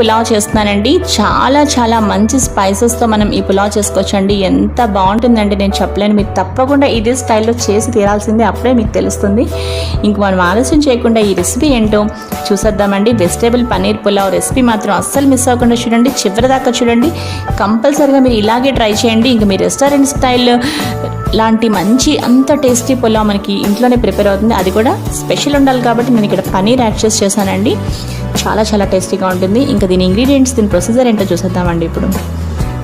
పులావ్ చేస్తున్నానండి. చాలా చాలా మంచి స్పైసెస్తో మనం ఈ పులావ్ చేసుకోవచ్చండి. ఎంత బాగుంటుందండి నేను చెప్పలేను. మీరు తప్పకుండా ఇదే స్టైల్లో చేసి తీరాల్సిందే. అప్పుడే మీకు తెలుస్తుంది. ఇంక మనం ఆలస్యం చేయకుండా ఈ రెసిపీ ఏంటో చూసేద్దామండి. వెజిటేబుల్ పన్నీర్ పులావ్ రెసిపీ మాత్రం అస్సలు మిస్ అవ్వకుండా చూడండి. చివరి దాకా చూడండి. కంపల్సరీగా మీరు ఇలాగే ట్రై చేయండి. ఇంక మీ రెస్టారెంట్ స్టైల్ లాంటి మంచి అంత టేస్టీ పులావ్ మనకి ఇంట్లోనే ప్రిపేర్ అవుతుంది. అది కూడా స్పెషల్ ఉండాలి కాబట్టి నేను ఇక్కడ పనీర్ యాడ్ చేసి చేశానండి. చాలా చాలా టేస్టీగా ఉంటుంది. ఇంకా దీని ఇంగ్రీడియంట్స్ దీని ప్రొసీజర్ ఏంటో చూసేద్దామండి ఇప్పుడు.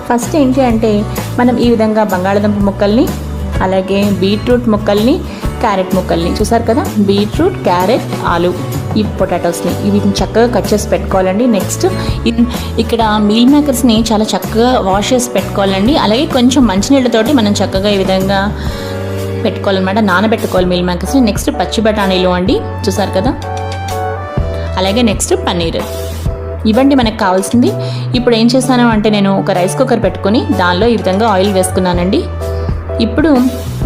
ఫస్ట్ ఏంటి అంటే మనం ఈ విధంగా బంగాళదుంప ముక్కల్ని అలాగే బీట్రూట్ ముక్కల్ని క్యారెట్ ముక్కల్ని చూసారు కదా? బీట్రూట్ క్యారెట్ ఆలు ఈ పొటాటోస్ని. వీటిని చక్కగా కట్ చేసి పెట్టుకోవాలండి. నెక్స్ట్ ఇక్కడ మీల్ మేకర్స్ని చాలా చక్కగా వాష్ చేసి పెట్టుకోవాలండి. అలాగే కొంచెం మంచినీళ్ళతోటి మనం చక్కగా ఈ విధంగా పెట్టుకోవాలన్నమాట. నానబెట్టుకోవాలి మీల్ మేకర్స్ని నెక్స్ట్ పచ్చి బఠానీలు అండి. చూసారు కదా? అలాగే నెక్స్ట్ పన్నీర్. ఇవ్వండి మనకు కావాల్సింది. ఇప్పుడు ఏం చేశాను అంటే నేను ఒక రైస్ కుక్కర్ పెట్టుకొని దానిలో ఈ విధంగా ఆయిల్ వేసుకున్నానండి. ఇప్పుడు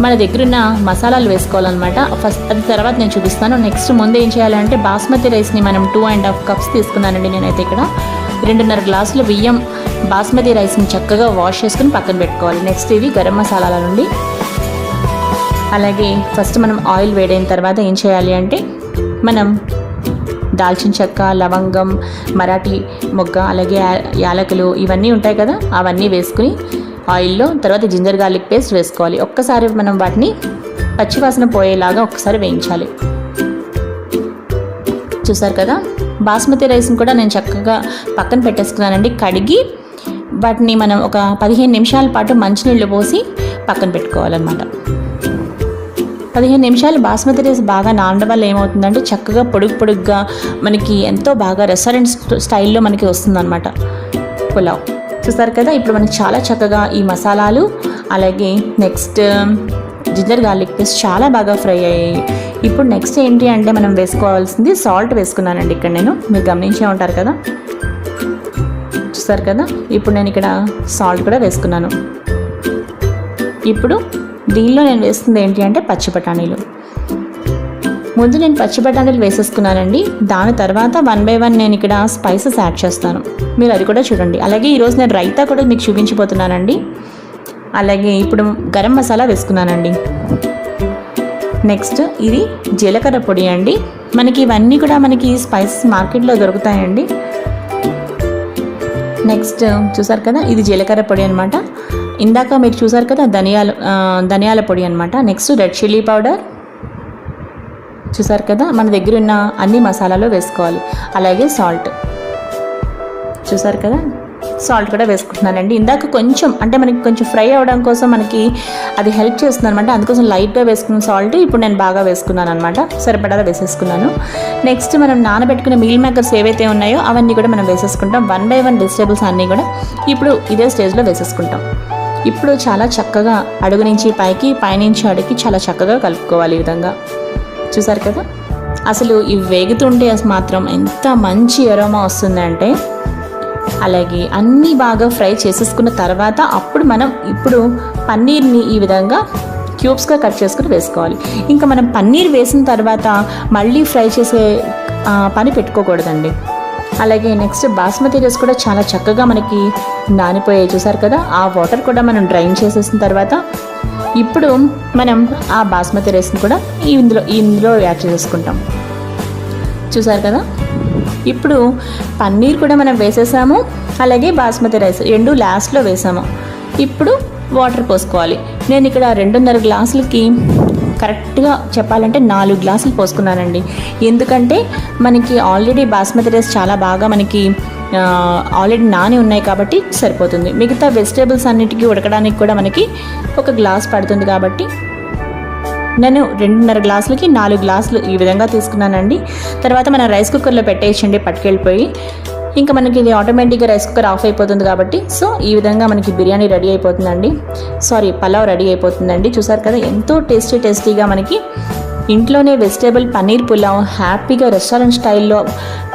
మన దగ్గర ఉన్న మసాలాలు వేసుకోవాలన్నమాట. ఫస్ట్ అది తర్వాత నేను చూపిస్తాను. నెక్స్ట్ ముందు ఏం చేయాలంటే బాస్మతి రైస్ని మనం టూ అండ్ హాఫ్ కప్స్ తీసుకున్నానండి నేనైతే ఇక్కడ. రెండున్నర గ్లాసుల బియ్యం బాస్మతి రైస్ని చక్కగా వాష్ చేసుకుని పక్కన పెట్టుకోవాలి. నెక్స్ట్ ఇవి గరం మసాలాల నుండి. అలాగే ఫస్ట్ మనం ఆయిల్ వేడైన తర్వాత ఏం చేయాలి అంటే మనం దాల్చిన చెక్క లవంగం మరాఠీ మొగ్గ అలాగే యా- యాలకులు ఇవన్నీ ఉంటాయి కదా అవన్నీ వేసుకుని ఆయిల్లో తర్వాత జింజర్ గార్లిక్ పేస్ట్ వేసుకోవాలి. ఒక్కసారి మనం వాటిని పచ్చివాసన పోయేలాగా ఒక్కసారి వేయించాలి. చూసారు కదా? బాస్మతి రైస్ని కూడా నేను చక్కగా పక్కన పెట్టేసుకున్నానండి. కడిగి వాటిని మనం ఒక పదిహేను నిమిషాల పాటు మంచినీళ్ళు పోసి పక్కన పెట్టుకోవాలన్నమాట. పదిహేను నిమిషాలు బాస్మతి రైస్ బాగా నానడం వల్ల ఏమవుతుందంటే చక్కగా పొడుగు పొడుగ్గా మనకి ఎంతో బాగా రెస్టారెంట్ స్టైల్లో మనకి వస్తుందన్నమాట. పులావ్. చూసారు కదా? ఇప్పుడు మనకి చాలా చక్కగా ఈ మసాలాలు అలాగే నెక్స్ట్ జింజర్ గార్లిక్ పేస్ట్ చాలా బాగా ఫ్రై అయ్యాయి. ఇప్పుడు నెక్స్ట్ ఏంటి అంటే మనం వేసుకోవాల్సింది సాల్ట్ వేసుకున్నానండి ఇక్కడ నేను. మీరు గమనించే ఉంటారు కదా? చూసారు కదా? ఇప్పుడు నేను ఇక్కడ సాల్ట్ కూడా వేసుకున్నాను. ఇప్పుడు దీనిలో నేను వేస్తుంది ఏంటి అంటే పచ్చి బఠానీలు. ముందు నేను పచ్చి బఠానీలు వేసేసుకున్నానండి. దాని తర్వాత వన్ బై వన్ నేను ఇక్కడ స్పైసెస్ యాడ్ చేస్తాను. మీరు అది కూడా చూడండి. అలాగే ఈరోజు నేను రైతా కూడా మీకు చూపించిపోతున్నానండి అలాగే ఇప్పుడు గరం మసాలా వేసుకున్నానండి. నెక్స్ట్ ఇది జీలకర్ర పొడి అండి. మనకి ఇవన్నీ కూడా మనకి స్పైసెస్ మార్కెట్లో దొరుకుతాయండి. నెక్స్ట్ చూసారు కదా ఇది జీలకర్ర పొడి అనమాట ఇందాక మీరు చూసారు కదా ధనియాల ధనియాల పొడి అనమాట నెక్స్ట్ రెడ్ చిల్లీ పౌడర్ చూసారు కదా? మన దగ్గర ఉన్న అన్ని మసాలాలు వేసుకోవాలి. అలాగే సాల్ట్ చూసారు కదా? సాల్ట్ కూడా వేసుకుంటున్నానండి. ఇందాక కొంచెం అంటే మనకి కొంచెం ఫ్రై అవ్వడం కోసం మనకి అది హెల్ప్ చేస్తుంది అనమాట అందుకోసం లైట్గా వేసుకున్న సాల్ట్ ఇప్పుడు నేను బాగా వేసుకున్నాను అనమాట సరిపడాగా వేసేసుకున్నాను. నెక్స్ట్ మనం నానబెట్టుకున్న మీల్ మేకర్స్ ఏవైతే ఉన్నాయో అవన్నీ కూడా మనం వేసేసుకుంటాం. వన్ బై వన్ వెజిటేబుల్స్ అన్నీ కూడా ఇప్పుడు ఇదే స్టేజ్లో వేసేసుకుంటాం. ఇప్పుడు చాలా చక్కగా అడుగు నుంచి పైకి పైనుంచి అడుగుకి చాలా చక్కగా కలుపుకోవాలి ఈ విధంగా. చూసారు కదా? అసలు ఇవి వేగుతుంటే మాత్రం ఎంత మంచి ఎరోమా వస్తుందంటే అలాగే అన్నీ బాగా ఫ్రై చేసేసుకున్న తర్వాత అప్పుడు మనం ఇప్పుడు పన్నీర్ని ఈ విధంగా క్యూబ్స్గా కట్ చేసుకుని వేసుకోవాలి. ఇంకా మనం పన్నీర్ వేసిన తర్వాత మళ్ళీ ఫ్రై చేసే పని పెట్టుకోకూడదండి. అలాగే నెక్స్ట్ బాస్మతి రైస్ కూడా చాలా చక్కగా మనకి నానిపోయాయి. చూసారు కదా? ఆ వాటర్ కూడా మనం డ్రైన్ చేసేసిన తర్వాత ఇప్పుడు మనం ఆ బాస్మతి రైస్ని కూడా ఈ ఇందులో ఈ ఇందులో యాడ్ చేసుకుంటాం. చూసారు కదా? ఇప్పుడు పన్నీర్ కూడా మనం వేసేసాము. అలాగే బాస్మతి రైస్ రెండు లాస్ట్లో వేసాము. ఇప్పుడు వాటర్ పోసుకోవాలి. నేను ఇక్కడ రెండున్నర గ్లాసులకి కరెక్ట్గా చెప్పాలంటే నాలుగు గ్లాసులు పోసుకున్నానండి. ఎందుకంటే మనకి ఆల్రెడీ బాస్మతి రైస్ చాలా బాగా మనకి ఆల్రెడీ నాని ఉన్నాయి కాబట్టి సరిపోతుంది. మిగతా వెజిటేబుల్స్ అన్నిటికీ ఉడకడానికి కూడా మనకి ఒక గ్లాస్ పడుతుంది కాబట్టి నేను రెండున్నర గ్లాసులకి నాలుగు గ్లాసులు ఈ విధంగా తీసుకున్నానండి. తర్వాత మనం రైస్ కుక్కర్లో పెట్టేయచ్చండి పట్టుకెళ్ళిపోయి ఇంకా మనకి ఇది ఆటోమేటిక్గా రైస్ కుక్కర్ ఆఫ్ అయిపోతుంది కాబట్టి సో ఈ విధంగా మనకి బిర్యానీ రెడీ అయిపోతుందండి. సారీ పలావ్ రెడీ అయిపోతుందండి. చూసారు కదా ఎంతో టేస్టీ టేస్టీగా మనకి ఇంట్లోనే వెజిటేబుల్ పన్నీర్ పులావ్ హ్యాపీగా రెస్టారెంట్ స్టైల్లో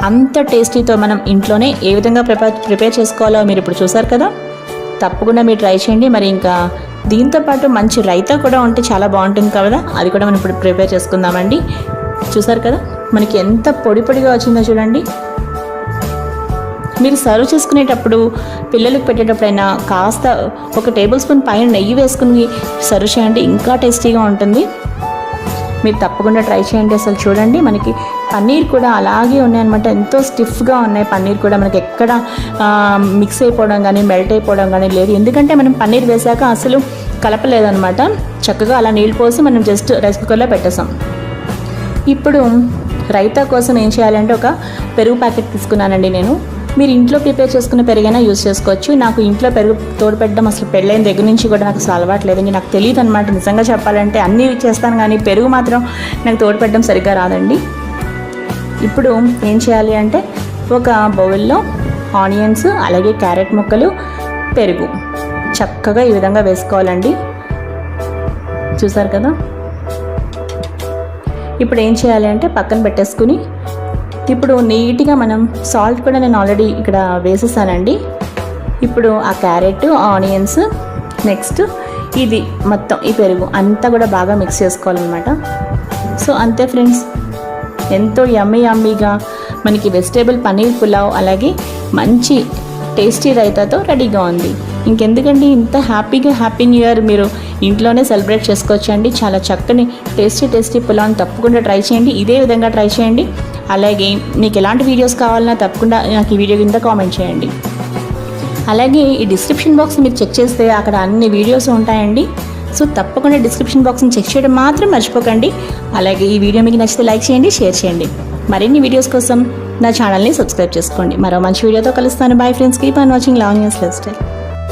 అంత టేస్టీతో మనం ఇంట్లోనే ఏ విధంగా ప్రిపేర్ ప్రిపేర్ చేసుకోవాలో మీరు ఇప్పుడు చూసారు కదా? తప్పకుండా మీరు ట్రై చేయండి. మరి ఇంకా దీంతో పాటు మంచి రైతా కూడా ఉంటే చాలా బాగుంటుంది కదా? అది కూడా మనం ఇప్పుడు ప్రిపేర్ చేసుకుందామండి. చూసారు కదా మనకి ఎంత పొడి పొడిగా వచ్చిందో చూడండి. మీరు సర్వ్ చేసుకునేటప్పుడు పిల్లలకు పెట్టేటప్పుడైనా కాస్త ఒక టేబుల్ స్పూన్ పైన నెయ్యి వేసుకుని సర్వ్ చేయండి. ఇంకా టేస్టీగా ఉంటుంది. మీరు తప్పకుండా ట్రై చేయండి అసలు చూడండి. మనకి పన్నీర్ కూడా అలాగే ఉన్నాయన్నమాట. ఎంతో స్టిఫ్గా ఉన్నాయి. పన్నీర్ కూడా మనకి ఎక్కడ మిక్స్ అయిపోవడం కానీ మెల్ట్ అయిపోవడం కానీ లేదు. ఎందుకంటే మనం పన్నీర్ వేసాక అసలు కలపలేదనమాట చక్కగా అలా నీళ్ళు పోసి మనం జస్ట్ రైస్ కుక్కర్లో పెట్టేసాం. ఇప్పుడు రైతా కోసం ఏం చేయాలంటే ఒక పెరుగు ప్యాకెట్ తీసుకున్నానండి నేను. మీరు ఇంట్లో ప్రిపేర్ చేసుకున్న పెరుగైనా యూస్ చేసుకోవచ్చు. నాకు ఇంట్లో పెరుగు తోడు పెట్టడం అసలు పెళ్ళైన దగ్గర నుంచి కూడా నాకు అసలు అలవాట్లేదు నాకు తెలియదు అనమాట నిజంగా చెప్పాలంటే అన్నీ చేస్తాను కానీ పెరుగు మాత్రం నాకు తోడు పెట్టడం సరిగ్గా రాదండి. ఇప్పుడు ఏం చేయాలి అంటే ఒక బౌల్లో ఆనియన్స్ అలాగే క్యారెట్ ముక్కలు పెరుగు. చక్కగా ఈ విధంగా వేసుకోవాలండి. చూసారు కదా? ఇప్పుడు ఏం చేయాలి అంటే పక్కన పెట్టేసుకుని ఇప్పుడు నీట్గా మనం సాల్ట్ కూడా నేను ఆల్రెడీ ఇక్కడ వేసేసానండి. ఇప్పుడు ఆ క్యారెట్ ఆనియన్స్ నెక్స్ట్ ఇది మొత్తం ఈ పెరుగు అంతా కూడా బాగా మిక్స్ చేసుకోవాలన్నమాట. సో అంతే ఫ్రెండ్స్. ఎంతో యమ్మీ యమ్మీగా మనకి వెజిటేబుల్ పన్నీర్ పులావ్ అలాగే మంచి టేస్టీ రైతాతో రెడీగా ఉంది. ఇంకెందుకండి ఇంత హ్యాపీగా హ్యాపీ న్యూ ఇయర్ మీరు ఇంట్లోనే సెలబ్రేట్ చేసుకోవచ్చు అండి చాలా చక్కని టేస్టీ టేస్టీ పులావ్ని తప్పకుండా ట్రై చేయండి. ఇదే విధంగా ట్రై చేయండి. అలాగే మీకు ఎలాంటి వీడియోస్ కావాలన్నా తప్పకుండా నాకు ఈ వీడియో కింద కామెంట్ చేయండి. అలాగే ఈ డిస్క్రిప్షన్ బాక్స్ మీరు చెక్ చేస్తే అక్కడ అన్ని వీడియోస్ ఉంటాయండి. సో తప్పకుండా డిస్క్రిప్షన్ బాక్స్ని చెక్ చేయడం మాత్రం మర్చిపోకండి. అలాగే ఈ వీడియో మీకు నచ్చితే లైక్ చేయండి షేర్ చేయండి. మరిన్ని వీడియోస్ కోసం నా ఛానల్ని సబ్స్క్రైబ్ చేసుకోండి. మరో మంచి వీడియోతో కలుస్తాను. Bye friends keep on watching long news life style